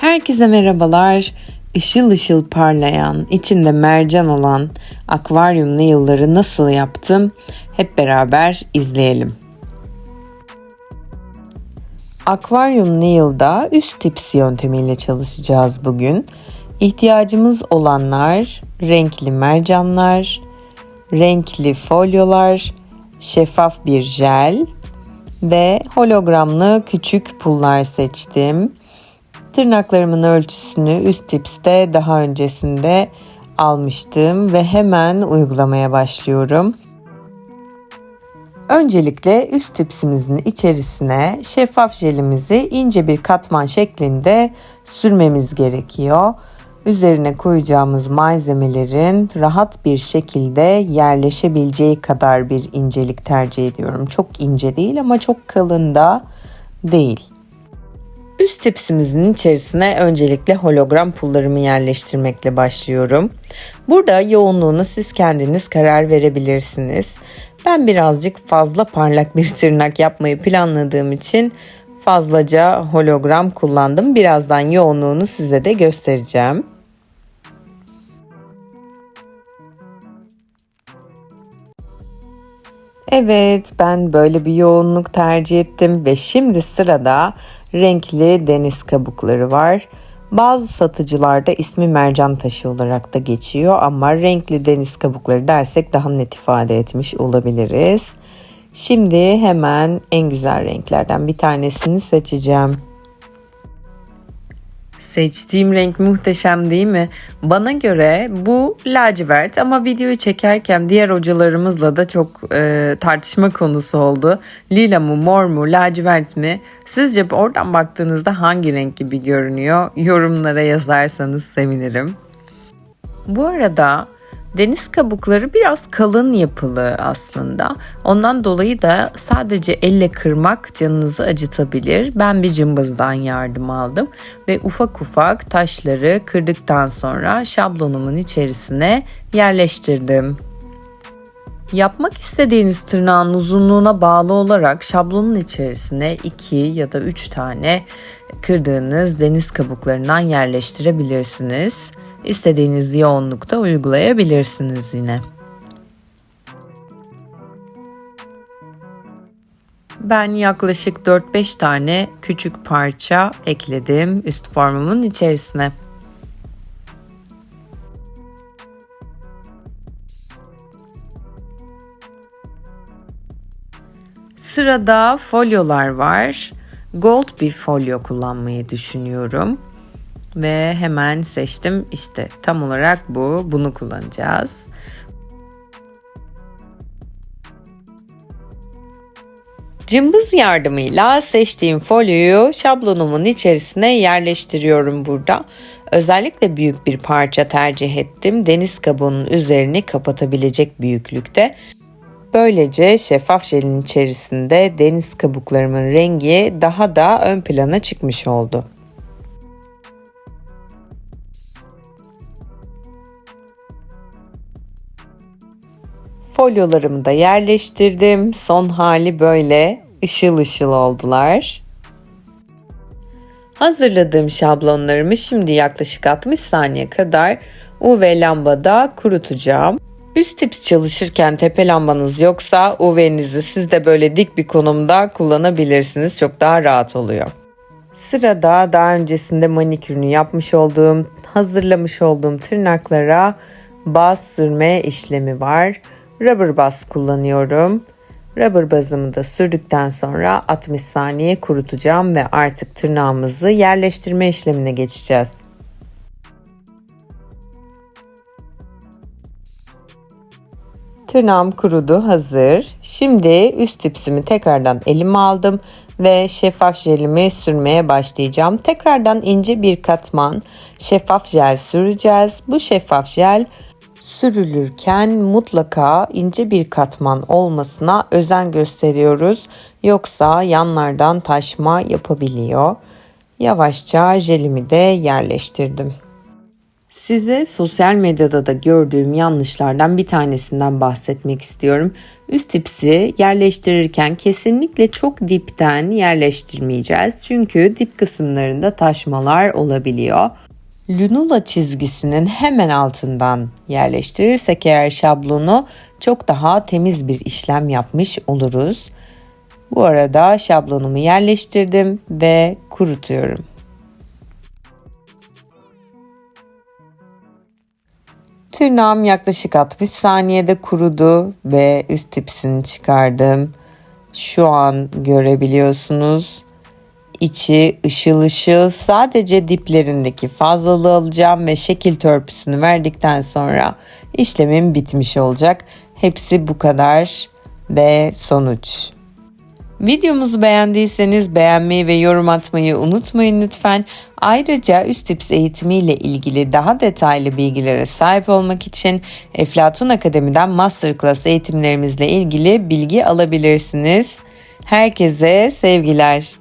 Herkese merhabalar. Işıl ışıl parlayan, içinde mercan olan akvaryum nail'ları nasıl yaptım? Hep beraber izleyelim. Akvaryum nail'da üst tips yöntemiyle çalışacağız bugün. İhtiyacımız olanlar renkli mercanlar, renkli folyolar, şeffaf bir jel ve hologramlı küçük pullar seçtim. Tırnaklarımın ölçüsünü üst tipste daha öncesinde almıştım ve hemen uygulamaya başlıyorum. Öncelikle üst tipsimizin içerisine şeffaf jelimizi ince bir katman şeklinde sürmemiz gerekiyor. Üzerine koyacağımız malzemelerin rahat bir şekilde yerleşebileceği kadar bir incelik tercih ediyorum. Çok ince değil ama çok kalın da değil. Üst tepsimizin içerisine öncelikle hologram pullarımı yerleştirmekle başlıyorum. Burada yoğunluğuna siz kendiniz karar verebilirsiniz. Ben birazcık fazla parlak bir tırnak yapmayı planladığım için fazlaca hologram kullandım. Birazdan yoğunluğunu size de göstereceğim. Evet ben böyle bir yoğunluk tercih ettim ve şimdi sırada renkli deniz kabukları var. Bazı satıcılarda ismi mercan taşı olarak da geçiyor ama renkli deniz kabukları dersek daha net ifade etmiş olabiliriz. Şimdi hemen en güzel renklerden bir tanesini seçeceğim. Seçtiğim renk muhteşem değil mi? Bana göre bu lacivert ama videoyu çekerken diğer hocalarımızla da çok e, tartışma konusu oldu. Lila mı, mor mu, lacivert mi? Sizce oradan baktığınızda hangi renk gibi görünüyor? Yorumlara yazarsanız sevinirim. Bu arada Deniz kabukları biraz kalın yapılı aslında. Ondan dolayı da sadece elle kırmak canınızı acıtabilir. Ben bir cımbızdan yardım aldım ve ufak ufak taşları kırdıktan sonra şablonumun içerisine yerleştirdim. Yapmak istediğiniz tırnağın uzunluğuna bağlı olarak şablonun içerisine 2 ya da 3 tane kırdığınız deniz kabuklarından yerleştirebilirsiniz istediğiniz yoğunlukta uygulayabilirsiniz yine. Ben yaklaşık 4-5 tane küçük parça ekledim üst formumun içerisine. Sırada folyolar var. Gold bir folyo kullanmayı düşünüyorum ve hemen seçtim. İşte tam olarak bu. Bunu kullanacağız. Cımbız yardımıyla seçtiğim folyoyu şablonumun içerisine yerleştiriyorum burada. Özellikle büyük bir parça tercih ettim. Deniz kabuğunun üzerini kapatabilecek büyüklükte. Böylece şeffaf jelin içerisinde deniz kabuklarımın rengi daha da ön plana çıkmış oldu. Folyolarımı da yerleştirdim. Son hali böyle ışıl ışıl oldular. Hazırladığım şablonlarımı şimdi yaklaşık 60 saniye kadar UV lambada kurutacağım. Üst tips çalışırken tepe lambanız yoksa UV'nizi siz de böyle dik bir konumda kullanabilirsiniz. Çok daha rahat oluyor. Sırada daha öncesinde manikürünü yapmış olduğum, hazırlamış olduğum tırnaklara baz sürme işlemi var rubber baz kullanıyorum. Rubber bazımı da sürdükten sonra 60 saniye kurutacağım ve artık tırnağımızı yerleştirme işlemine geçeceğiz. Tırnağım kurudu, hazır. Şimdi üst tipsimi tekrardan elime aldım ve şeffaf jelimi sürmeye başlayacağım. Tekrardan ince bir katman şeffaf jel süreceğiz. Bu şeffaf jel sürülürken mutlaka ince bir katman olmasına özen gösteriyoruz. Yoksa yanlardan taşma yapabiliyor. Yavaşça jelimi de yerleştirdim. Size sosyal medyada da gördüğüm yanlışlardan bir tanesinden bahsetmek istiyorum. Üst tipsi yerleştirirken kesinlikle çok dipten yerleştirmeyeceğiz. Çünkü dip kısımlarında taşmalar olabiliyor. Lunula çizgisinin hemen altından yerleştirirsek eğer şablonu çok daha temiz bir işlem yapmış oluruz. Bu arada şablonumu yerleştirdim ve kurutuyorum. Tırnağım yaklaşık 60 saniyede kurudu ve üst tipsini çıkardım. Şu an görebiliyorsunuz. İçi ışıl ışıl sadece diplerindeki fazlalığı alacağım ve şekil törpüsünü verdikten sonra işlemim bitmiş olacak. Hepsi bu kadar ve sonuç. Videomuzu beğendiyseniz beğenmeyi ve yorum atmayı unutmayın lütfen. Ayrıca üst tips eğitimi ile ilgili daha detaylı bilgilere sahip olmak için Eflatun Akademi'den masterclass eğitimlerimizle ilgili bilgi alabilirsiniz. Herkese sevgiler.